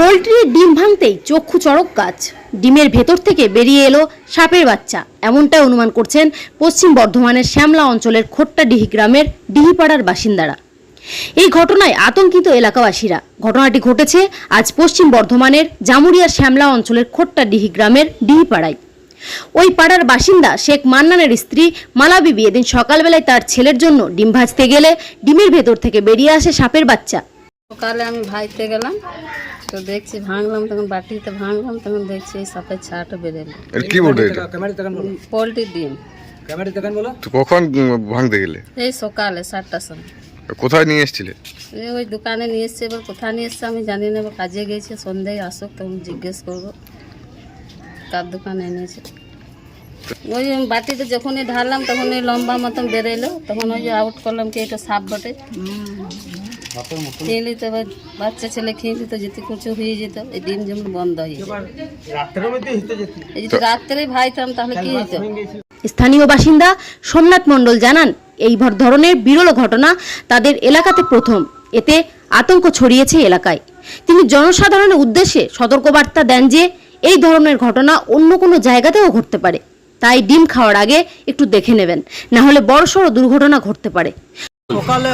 পোলট্রির ডিম ভাঙতেই চক্ষু চড়ক গাছ। ডিমের ভেতর থেকে বেরিয়ে এলো সাপের বাচ্চা। এমনটাই অনুমান করছেন পশ্চিম বর্ধমানের শ্যামলা অঞ্চলের খোট্টাডিহি গ্রামের ডিহিপাড়ার বাসিন্দারা। এই ঘটনায় আতঙ্কিত এলাকাবাসীরা। ঘটনাটি ঘটেছে আজ পশ্চিম বর্ধমানের জামুরিয়ার শ্যামলা অঞ্চলের খোট্টাডিহি গ্রামের ডিহিপাড়ায়। ওই পাড়ার বাসিন্দা শেখ মান্নানের স্ত্রী মালা বিবি এদিন সকালবেলায় তার ছেলের জন্য ডিম ভাজতে গেলে ডিমের ভেতর থেকে বেরিয়ে আসে সাপের বাচ্চা। সকালে আমি ভাইতে গেলাম। তো দেখছি ভাঙলাম তখন বাটিতে ভাঙলাম তখন দেখছি এই সাপের ছাটা বেরোলো এর কি বলতে এটা? পোলট্রির ডিম। তো কখন ভাঙতে গেলে? এই সকালে সাতটার সময়। কোথায় নিয়ে এসেছিলে? এই ওই দোকানে নিয়ে এসছে এবার কোথায় নিয়ে এসছে আমি জানি না এবার কাজে গেছে সন্ধ্যায় আসুক তখন জিজ্ঞেস করব। কার দোকানে এনেছে। ওই বাটিতে যখনই ঢাললাম তখন ওই লম্বা মতন বেরোলো তখন ওই যে আউট করলাম কি এটা সাপ বটে। খেয়ে নিত এবার বাচ্চা ছেলে খেয়ে নিত যেতে কিছু হয়ে যেত এই ডিম যেমন বন্ধ হয়ে যেত। এই যদি রাত্রে ভাইতাম তাহলে কি হতো স্থানীয় বাসিন্দা সোমনাথ মণ্ডল জানান এই ধরনের বিরল ঘটনা তাদের এলাকাতে প্রথম। এতে আতঙ্ক ছড়িয়েছে এলাকায়। তিনি জনসাধারণের উদ্দেশ্যে সতর্কবার্তা দেন যে এই ধরনের ঘটনা অন্য কোনো জায়গাতেও ঘটতে পারে। তাই ডিম খাওয়ার আগে একটু দেখে নেবেন। না হলে বড়সড় দুর্ঘটনা ঘটতে পারে। সকালে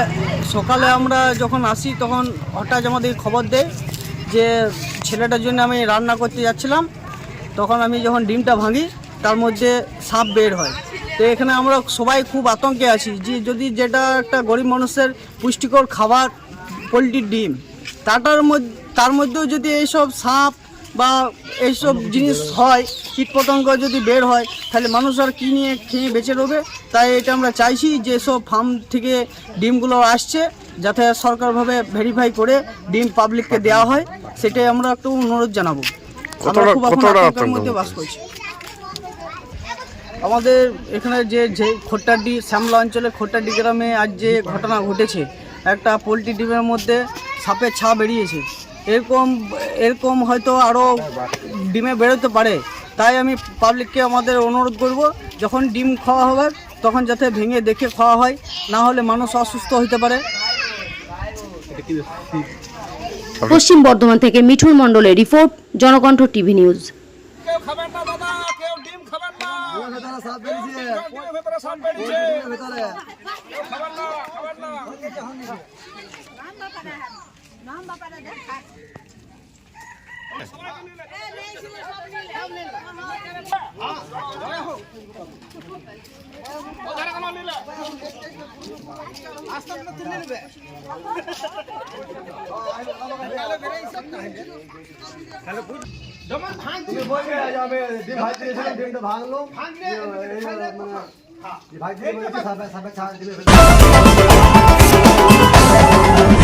সকালে আমরা যখন আসি, তখন হঠাৎ আমাদের খবর দেয় যে ছেলেটার জন্য আমি রান্না করতে যাচ্ছিলাম। তখন আমি যখন ডিমটা ভাঙি, তার মধ্যে সাপ বের হয়। তো এখানে আমরা সবাই খুব আতঙ্কে আছি যে যদি যেটা একটা গরিব মানুষের পুষ্টিকর খাবার, পোলট্রির ডিম, তাটার মধ্যে, তার মধ্যেও যদি এইসব সাপ বা এইসব জিনিস হয় কীটপতঙ্গ যদি বের হয় তাহলে মানুষ আর কী নিয়ে খেয়ে বেঁচে রবে? তাই এটা আমরা চাইছি যে সব ফার্ম থেকে ডিমগুলো আসছে যাতে সরকারভাবে ভেরিফাই করে ডিম পাবলিককে দেওয়া হয়। সেটাই আমরা একটু অনুরোধ জানাব। আমরা খুব এখন মধ্যে বাস করছি। আমাদের এখানে যে যে খোট্টাডি শ্যামলা অঞ্চলে খোট্টাডি গ্রামে আজ যে ঘটনা ঘটেছে একটা পোলট্রি ডিমের মধ্যে সাপের ছা বেরিয়েছে। এরকম এরকম হয়তো আরও ডিমে বেরোতে পারে। তাই আমি পাবলিককে আমাদের অনুরোধ করব যখন ডিম খাওয়া হবে তখন যাতে ভেঙে দেখে খাওয়া হয় না হলে মানুষ অসুস্থ হতে পারে। পশ্চিম বর্ধমান থেকে মিঠুন মণ্ডলের রিপোর্ট জনকণ্ঠ টিভি নিউজ। খাবেন ডিম খাবেন না ডিমের ভেতরে সাপ বেরিয়েছে কেউ